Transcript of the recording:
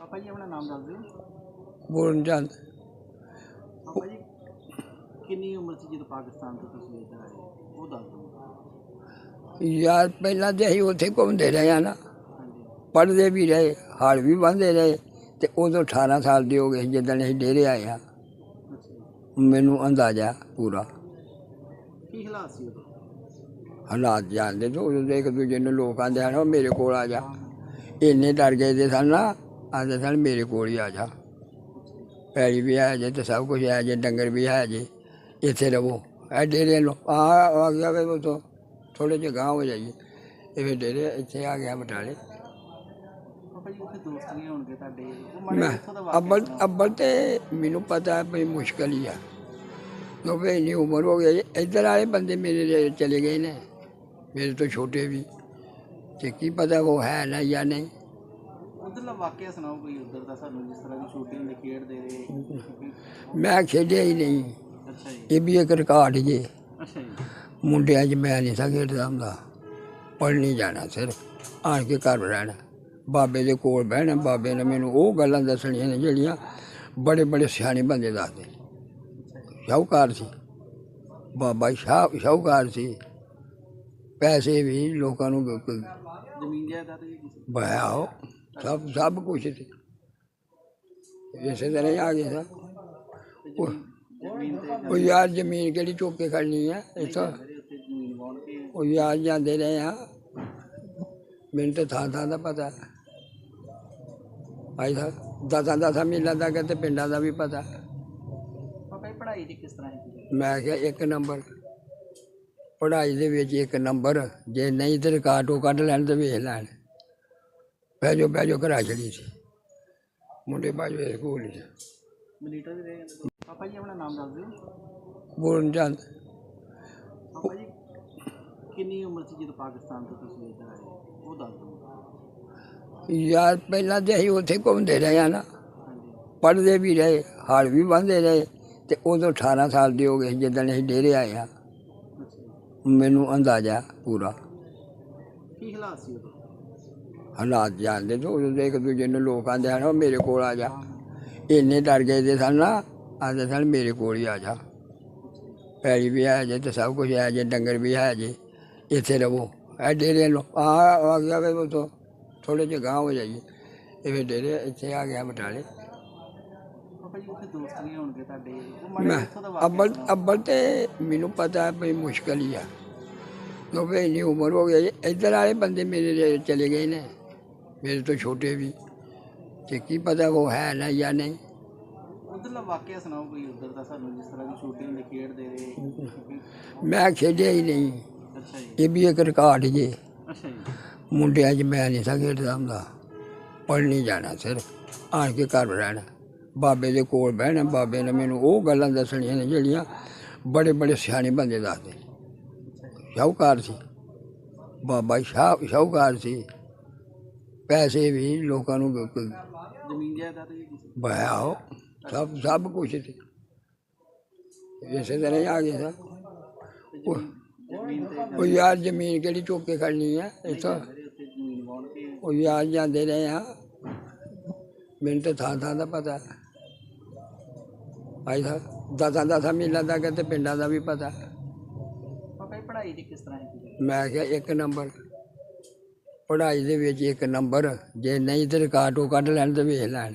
ਪਾਪਾ ਜੀ ਆਪਣਾ ਨਾਮ ਦੱਸ ਦਿਓ। ਪੂਰਨ ਚੰਦ ਪਾਪਾ ਜੀ ਕਿੰਨੀ ਉਮਰ ਸੀ ਜਦੋਂ ਪਾਕਿਸਤਾਨ ਤੋਂ ਤੁਸੀਂ ਇੱਧਰ ਆਏ? ਉਹ ਦੱਸ ਦਿਓ। ਯਾਰ ਪਹਿਲਾਂ ਤੇ ਅਸੀਂ ਉੱਥੇ ਘੁੰਮਦੇ ਰਹੇ ਆ ਨਾ। ਹਾਂਜੀ। ਪੜ੍ਹਦੇ ਵੀ ਰਹੇ ਹਾਲ ਵੀ ਬੰਦੇ ਰਹੇ। ਤੇ ਉਦੋਂ 18 ਸਾਲ ਦੇ ਹੋ ਗਏ ਜਦੋਂ ਅਸੀਂ ਡੇਰੇ ਆਏ ਆ। ਅੱਛਾ। ਜੀ ਮੈਨੂੰ ਅੰਦਾਜ਼ਾ ਪੂਰਾ। ਕੀ ਹਾਲਾਤ ਸੀ ਉਦੋਂ? ਹਾਲਾਤ ਜਾਣਦੇ ਤੋਂ ਉਦੋਂ ਦੇ ਇੱਕ ਦੂਜੇ ਨੂੰ ਲੋਕ ਆਂਦੇ ਹਨ ਉਹ ਮੇਰੇ ਕੋਲ ਆ ਜਾ। ਇੰਨੇ ਡਰ ਗਏ ਦੇ ਸਨ ਨਾ ਆਂਦੇ ਸਨ ਮੇਰੇ ਕੋਲ ਹੀ ਆ ਜਾ। ਪੈਲੀ ਵੀ ਹੈ ਜੇ ਤੇ ਸਭ ਕੁਝ ਹੈ ਜੇ ਡੰਗਰ ਵੀ ਹੈ ਜੇ ਇੱਥੇ ਰਵੋ। ਇਹ ਡੇਰੇ ਲੋ ਆ ਆ ਗਿਆ ਵੇ ਉਹ ਤੋਂ ਥੋੜੇ ਜਿਹੇ ਗਾਂਹ ਹੋ ਜਾਈਏ। ਇਹ ਫਿਰ ਡੇਰੇ ਇੱਥੇ ਆ ਗਿਆ ਬਟਾਲੇ। ਅੱਬਲ। ਅੱਬਲ ਤੇ ਮੈਨੂੰ ਪਤਾ ਹੈ ਵੀ ਮੁਸ਼ਕਲ ਹੀ ਆ। ਕਿਉਂਕਿ ਇੰਨੀ ਉਮਰ ਹੋ ਗਈ। ਇੱਧਰ ਵਾਲੇ ਬੰਦੇ ਮੇਰੇ ਚਲੇ ਗਏ ਨੇ। ਮੇਰੇ ਤੋਂ ਛੋਟੇ ਵੀ। ਤੇ ਕੀ ਪਤਾ ਉਹ ਹੈ ਨਾ ਜਾਂ ਨਹੀਂ। ਉੱਧਰਲਾ ਵਾਕਿਆ ਸੁਣਾਓ ਕੋਈ ਉੱਧਰ ਦਾ ਸਾਨੂੰ ਜਿਸ ਤਰ੍ਹਾਂ ਦੀ ਛੋਟੀ ਹੁੰਦੇ ਖੇਡਦੇ ਰਹੇ? ਮੈਂ ਖੇਡਿਆ ਹੀ ਨਹੀਂ। ਅੱਛਾ ਜੀ। ਇਹ ਵੀ ਇੱਕ ਰਿਕਾਰਡ ਜੇ। ਅੱਛਾ ਜੀ। ਮੁੰਡਿਆਂ 'ਚ ਮੈਂ ਨਹੀਂ ਸੀ ਖੇਡਦਾ ਹੁੰਦਾ ਨਹੀਂ ਜਾਣਾ ਸਿਰਫ। ਆਣ ਕੇ ਘਰ ਰਹਿਣਾ। ਬਾਬੇ ਦੇ ਕੋਲ ਬਹਿਣਾ। ਬਾਬੇ ਨੇ ਮੈਨੂੰ ਉਹ ਗੱਲਾਂ ਦੱਸਣੀਆਂ ਨੇ ਜਿਹੜੀਆਂ ਬੜੇ ਬੜੇ ਸਿਆਣੇ ਬੰਦੇ ਦੱਸਦੇ ਸ਼ਾਹੂਕਾਰ ਸੀ। ਬਾਬਾ ਸ਼ਾਹ ਸ਼ਾਹੂਕਾਰ ਸੀ। ਪੈਸੇ ਵੀ ਲੋਕਾਂ ਨੂੰ ਜ਼ਮੀਨ ਜਾਇਦਾਦ ਵੀ ਉਹ ਸਭ ਸਭ ਕੁਝ ਸੀ। ਇਸੇ ਤਰ੍ਹਾਂ ਹੀ ਆ ਗਿਆ ਸੀ ਉਹ ਯਾਰ ਜ਼ਮੀਨ ਕਿਹੜੀ ਚੁੱਕ ਕੇ ਖੜਨੀ ਹੈ ਇੱਥੋਂ। ਉਹ ਯਾਰ ਜਾਂਦੇ ਰਹੇ ਆ। ਮੈਨੂੰ ਤਾਂ ਥਾਂ ਥਾਂ ਦਾ ਪਤਾ। ਆਈ ਤਾਂ ਦਸਾਂ ਦਸਾਂ ਮਹੀਨਾ ਦਾ ਤੇ ਪਿੰਡਾਂ ਦਾ ਵੀ ਪਤਾ। ਪੜ੍ਹਾਈ ਦੀ ਕਿਸ ਤਰ੍ਹਾਂ ਮੈਂ ਕਿਹਾ ਇੱਕ ਨੰਬਰ। ਪੜ੍ਹਾਈ ਦੇ ਵਿੱਚ ਇੱਕ ਨੰਬਰ। ਜੇ ਨਹੀਂ ਤੇ ਰਿਕਾਰਡ ਉਹ ਕੱਢ ਲੈਣ ਤੇ ਵੇਖ ਲੈਣ। ਬਹਿ ਜਾਓ ਬਹਿ ਜਾਓ ਘਰਾਂ ਚਲੀ ਸੀ ਮੁੰਡੇ ਬਾਜੋ ਸਕੂਲ ਚ ਮਨੀਟਰ ਵੀ ਰਹੇ ਜਾਂਦੇ। ਪਾਪਾ ਜੀ ਆਪਣਾ ਨਾਮ ਦੱਸ ਦਿਓ। ਪੂਰਨ ਚੰਦ ਪਾਪਾ ਜੀ ਕਿੰਨੀ ਉਮਰ ਸੀ ਜਦੋਂ ਪਾਕਿਸਤਾਨ ਤੋਂ ਤੁਸੀਂ ਇੱਧਰ ਆਏ? ਉਹ ਦੱਸ ਦਿਓ। ਯਾਰ ਪਹਿਲਾਂ ਤੇ ਅਸੀਂ ਉੱਥੇ ਘੁੰਮਦੇ ਰਹੇ ਆ ਨਾ। ਹਾਂਜੀ ਪੜ੍ਹਦੇ ਵੀ ਰਹੇ ਹਾਲ ਵੀ ਬੰਦੇ ਰਹੇ। ਤੇ ਉਦੋਂ 18 ਸਾਲ ਦੇ ਹੋ ਗਏ ਜਦੋਂ ਅਸੀਂ ਡੇਰੇ ਆਏ ਆ। ਅੱਛਾ ਜੀ। ਮੈਨੂੰ ਅੰਦਾਜ਼ਾ ਪੂਰਾ। ਕੀ ਹਾਲਾਤ ਸੀ ਉਦੋਂ? ਹਾਲਾਤ ਜਾਣਦੇ ਤੋਂ ਉਦੋਂ ਦੇ ਇੱਕ ਦੂਜੇ ਨੂੰ ਲੋਕ ਆਂਦੇ ਹਨ ਉਹ ਮੇਰੇ ਕੋਲ ਆ ਜਾ। ਇੰਨੇ ਡਰ ਗਏ ਦੇ ਸਨ ਨਾ ਆਂਦੇ ਸਨ ਮੇਰੇ ਕੋਲ ਹੀ ਆ ਜਾ। ਪੈਲੀ ਵੀ ਹੈ ਜੇ ਤੇ ਸਭ ਕੁਝ ਹੈ ਜੇ ਡੰਗਰ ਵੀ ਹੈ ਜੇ ਇੱਥੇ ਰਵੋ। ਇਹ ਡੇਰੇ ਲੋ ਆ ਆ ਗਿਆ ਵੇ ਉਹ ਤੋਂ ਥੋੜੇ ਜਿਹੇ ਗਾਂਹ ਹੋ ਜਾਈਏ। ਇਹ ਫਿਰ ਡੇਰੇ ਇੱਥੇ ਆ ਗਿਆ ਬਟਾਲੇ। ਜੀ ਅੱਬਲ। ਅੱਬਲ ਤੇ ਮੈਨੂੰ ਪਤਾ ਹੈ ਵੀ ਮੁਸ਼ਕਲ ਹੀ ਆ। ਕਿਉਂਕਿ ਇੰਨੀ ਉਮਰ ਹੋ ਗਈ। ਇੱਧਰ ਵਾਲੇ ਬੰਦੇ ਮੇਰੇ ਚਲੇ ਗਏ ਨੇ। ਮੇਰੇ ਤੋਂ ਛੋਟੇ ਵੀ। ਤੇ ਕੀ ਪਤਾ ਉਹ ਹੈ ਨਾ ਜਾਂ ਨਹੀਂ। ਉੱਧਰਲਾ ਵਾਕਿਆ ਸੁਣਾਓ ਕੋਈ ਉੱਧਰ ਦਾ ਸਾਨੂੰ ਜਿਸ ਤਰ੍ਹਾਂ ਦੀ ਛੋਟੀ ਹੁੰਦੇ ਖੇਡਦੇ ਰਹੇ। ਮੈਂ ਖੇਡਿਆ ਹੀ ਨਹੀਂ। ਅੱਛਾ ਜੀ। ਇਹ ਵੀ ਇੱਕ ਰਿਕਾਰਡ ਜੇ। ਅੱਛਾ ਜੀ। ਮੁੰਡਿਆਂ 'ਚ ਮੈਂ ਨਹੀਂ ਸੀ ਖੇਡਦਾ ਹੁੰਦਾ ਪੜ੍ਹ ਨਹੀਂ ਜਾਣਾ ਸਿਰਫ। ਆਣ ਕੇ ਘਰ ਰਹਿਣਾ। ਬਾਬੇ ਦੇ ਕੋਲ ਬਹਿਣਾ। ਬਾਬੇ ਨੇ ਮੈਨੂੰ ਉਹ ਗੱਲਾਂ ਦੱਸਣੀਆਂ ਨੇ ਜਿਹੜੀਆਂ ਬੜੇ ਬੜੇ ਸਿਆਣੇ ਬੰਦੇ ਦੱਸਦੇ। ਸ਼ਾਹੂਕਾਰ ਸੀ। ਬਾਬਾ ਸ਼ਾਹ ਸ਼ਾਹੂਕਾਰ ਸੀ। ਪੈਸੇ ਵੀ ਲੋਕਾਂ ਨੂੰ ਕ- ਜ਼ਮੀਨ ਜਾਇਦਾਦ ਵੀ ਸਭ ਸਭ ਕੁਝ ਸੀ ਇਸੇ ਤਰ੍ਹਾਂ ਹੀ ਆ ਗਿਆ ਸੀ ਤੇ ਜ਼ਮੀਨ ਜ਼ਮੀਨ ਤੇ ਉਹ ਯਾਰ ਜ਼ਮੀਨ ਕਿਹੜੀ ਚੁੱਕ ਕੇ ਖੜਨੀ ਹੈ ਇੱਥੋਂ ਉਹ ਯਾਰ ਜਾਂਦੇ ਰਹੇ ਆ। ਮੈਨੂੰ ਤਾਂ ਥਾਂ ਥਾਂ ਦਾ ਪਤਾ। ਆਈ ਤਾਂ ਦਸਾਂ ਦਸਾਂ ਮਹੀਨਾ ਦਾ ਤੇ ਪਿੰਡਾਂ ਦਾ ਵੀ ਪਤਾ। ਪੜ੍ਹਾਈ ਦੀ ਕਿਸ ਤਰ੍ਹਾਂ ਮੈਂ ਕਿਹਾ ਇੱਕ ਨੰਬਰ। ਪੜ੍ਹਾਈ ਦੇ ਵਿੱਚ ਇੱਕ ਨੰਬਰ, ਜੇ ਨਹੀਂ ਤਾਂ ਰਿਕਾਰਡ ਉਹ ਕੱਢ ਲੈਣ ਤੇ ਵੇਖ ਲੈਣ।